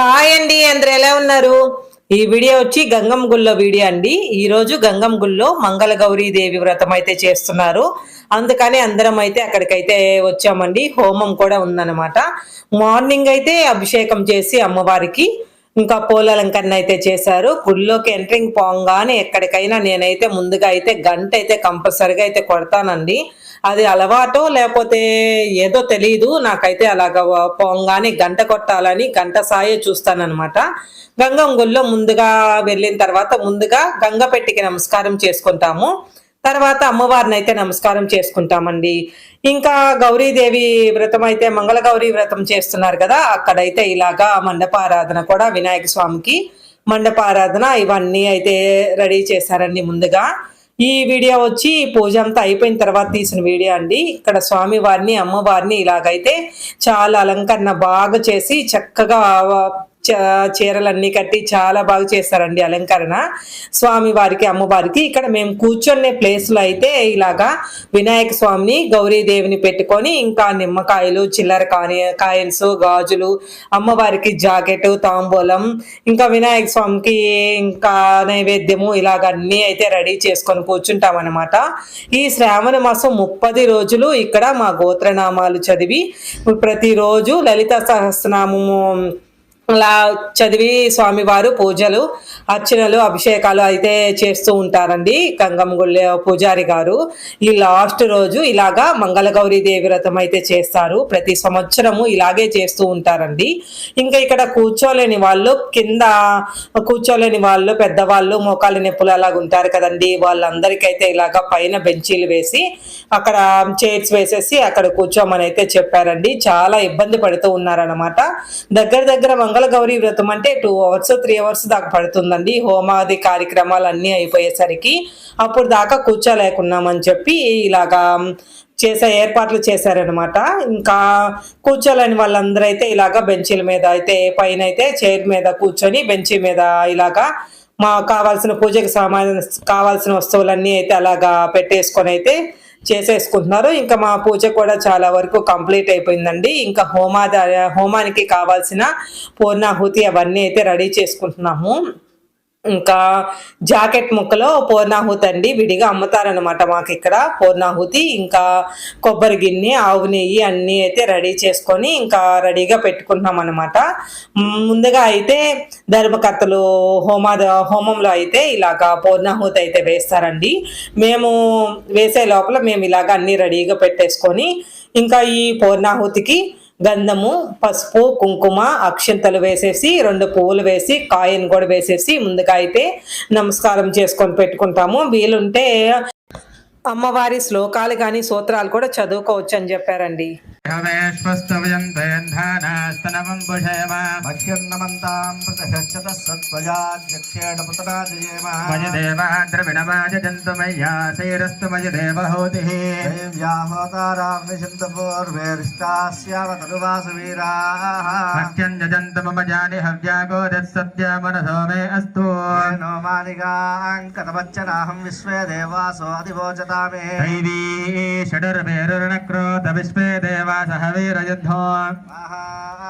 Hi అండి అందరు ఎలా ఉన్నారు? ఈ వీడియో వచ్చి గంగం గుళ్ళో వీడియో అండి. ఈ రోజు గంగం గుళ్ళో మంగళ గౌరీ దేవి వ్రతం అయితే చేస్తున్నారు. అందుకని అందరం అయితే అక్కడికైతే వచ్చామండి. హోమం కూడా ఉందన్నమాట. మార్నింగ్ అయితే అభిషేకం చేసి అమ్మవారికి ఇంకా పూలలంకరణ అయితే చేశారు. గుళ్ళోకి ఎంట్రింగ్ పోంగానే ఎక్కడికైనా నేనైతే ముందుగా అయితే గంట అయితే కంపల్సరిగా అయితే కొడతానండి. అది అలవాటో లేకపోతే ఏదో తెలియదు నాకైతే అలాగ పొంగానే గంట కొట్టాలని గంట సాయే చూస్తానన్నమాట. గంగం గుళ్ళో ముందుగా వెళ్ళిన తర్వాత ముందుగా గంగ పెట్టికి నమస్కారం చేసుకుంటాము. తర్వాత అమ్మవారిని అయితే నమస్కారం చేసుకుంటామండి. ఇంకా గౌరీదేవి వ్రతం అయితే మంగళ గౌరీ వ్రతం చేస్తున్నారు కదా అక్కడైతే ఇలాగా మండపారాధన కూడా వినాయక స్వామికి మండపారాధన ఇవన్నీ అయితే రెడీ చేశారండి ముందుగా. ఈ వీడియో వచ్చి పూజ అంతా అయిపోయిన తర్వాత తీసిన వీడియో అండి. ఇక్కడ స్వామివారిని అమ్మవారిని ఇలాగైతే చాలా అలంకరణ బాగా చేసి చక్కగా చీరలన్నీ కట్టి చాలా బాగా చేస్తారండి అలంకరణ. స్వామి వారికి అమ్మవారికి. ఇక్కడ మేము కూర్చునే ప్లేస్లో అయితే ఇలాగా వినాయక స్వామిని గౌరీదేవిని పెట్టుకొని ఇంకా నిమ్మకాయలు చిల్లర కాని కాయల్స్ గాజులు అమ్మవారికి జాకెట్ తాంబూలం ఇంకా వినాయక స్వామికి ఇంకా నైవేద్యము ఇలాగ అన్నీ అయితే రెడీ చేసుకొని కూర్చుంటాం అనమాట ఈ శ్రావణ మాసం ముప్పది రోజులు ఇక్కడ మా గోత్రనామాలు చదివి ప్రతిరోజు లలిత సహస్రనామము అలా చదివి స్వామివారు పూజలు అర్చనలు అభిషేకాలు అయితే చేస్తూ ఉంటారండి గంగమ్మ గుళ్ళ పూజారి గారు. ఈ లాస్ట్ రోజు ఇలాగా మంగళగౌరీ దేవి వ్రతం అయితే చేస్తారు. ప్రతి సంవత్సరము ఇలాగే చేస్తూ ఉంటారండి. ఇంకా ఇక్కడ కూర్చోలేని వాళ్ళు కింద కూర్చోలేని వాళ్ళు పెద్దవాళ్ళు మోకాళ్ళ నొప్పులు అలాగ ఉంటారు కదండి. వాళ్ళందరికైతే ఇలాగా పైన బెంచీలు వేసి అక్కడ చైర్స్ వేసేసి అక్కడ కూర్చోమని అయితే చెప్పారండి. చాలా ఇబ్బంది పడుతూ ఉన్నారనమాట దగ్గర దగ్గర మంగళ గౌరీ వ్రతం అంటే టూ అవర్స్ త్రీ అవర్స్ దాకా పడుతుందండి. హోమాది కార్యక్రమాలు అన్నీ అయిపోయేసరికి అప్పుడు దాకా కూర్చోలేకున్నామని చెప్పి ఇలాగా చేసే ఏర్పాట్లు చేశారనమాట ఇంకా కూర్చోలేని వాళ్ళందరూ అయితే ఇలాగా బెంచీల మీద అయితే పైన అయితే చైర్ మీద కూర్చొని బెంచీ మీద ఇలాగా మా కావాల్సిన పూజకి సామాన్ కావాల్సిన వస్తువులన్నీ అయితే అలాగా పెట్టేసుకొని అయితే చేసేసుకుంటున్నారు. ఇంకా మా పూజ కూడా చాలా వరకు కంప్లీట్ అయిపోయిందండి. ఇంకా హోమాద హోమానికి కావాల్సిన పూర్ణాహుతి అవన్నీ అయితే రెడీ చేసుకుంటున్నాము. ఇంకా జాకెట్ ముక్కలో పూర్ణాహుతి అండి. విడిగా అమ్ముతారనమాట మాకు ఇక్కడ పూర్ణాహుతి. ఇంకా కొబ్బరి గిన్నె ఆవు నెయ్యి అన్నీ అయితే రెడీ చేసుకొని ఇంకా రెడీగా పెట్టుకుంటున్నాం అనమాట ముందుగా అయితే ధర్మకర్తలు హోమాద హోమంలో అయితే ఇలాగా పూర్ణాహుతి అయితే వేస్తారండి. మేము వేసే లోపల మేము ఇలాగ అన్నీ రెడీగా పెట్టేసుకొని ఇంకా ఈ పూర్ణాహుతికి గంధము పసుపు కుంకుమ అక్షంతలు వేసేసి రెండు పువ్వులు వేసి కాయను కూడా వేసేసి ముందుగా అయితే నమస్కారం చేసుకొని పెట్టుకుంటాము. వీలుంటే అమ్మవారి శ్లోకాలు కానీ సూత్రాలు కూడా చదువుకోవచ్చు అని చెప్పారండి మనసో మే అస్తు. నోమానిగా కథవచ్చనాహం విశ్వే దేవాసో అధివోచత వీరయుద్ధో स्महि प्रजया मातरोभिर्मानदा मद्विषदे सोमराजन्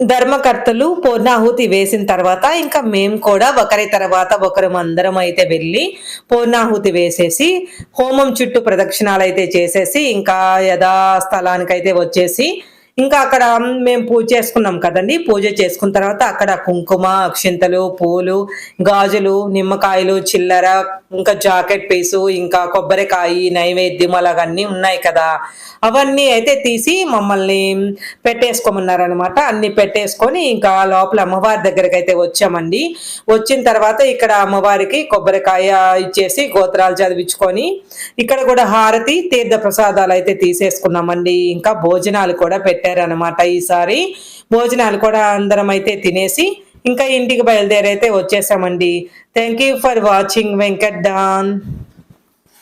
ధర్మకర్తలు పూర్ణాహుతి వేసిన తర్వాత ఇంకా మేము కూడా ఒకరి తర్వాత ఒకరు అందరం అయితే వెళ్ళి పూర్ణాహుతి వేసేసి హోమం చుట్టూ ప్రదక్షిణాలు అయితే చేసేసి ఇంకా యథాస్థలానికైతే వచ్చేసి ఇంకా అక్కడ మేము పూజ చేసుకున్నాం కదండి. పూజ చేసుకున్న తర్వాత అక్కడ కుంకుమ అక్షింతలు పూలు గాజులు నిమ్మకాయలు చిల్లర ఇంకా జాకెట్ పీసు ఇంకా కొబ్బరికాయ నైవేద్యం అలాగన్నీ ఉన్నాయి కదా. అవన్నీ అయితే తీసి మమ్మల్ని పెట్టేసుకోమన్నారనమాట అన్ని పెట్టేసుకొని ఇంకా లోపల అమ్మవారి దగ్గరికి అయితే వచ్చామండి. వచ్చిన తర్వాత ఇక్కడ అమ్మవారికి కొబ్బరికాయ ఇచ్చేసి గోత్రాలు చదివించుకొని ఇక్కడ కూడా హారతి తీర్థ ప్రసాదాలు అయితే తీసేసుకున్నామండి. ఇంకా భోజనాలు కూడా పెట్టారనమాట ఈసారి. భోజనాలు కూడా అందరం అయితే తినేసి ఇంకా ఇంటికి బయలుదేరైతే వచ్చేసామండి. Thank you for watching Venkat don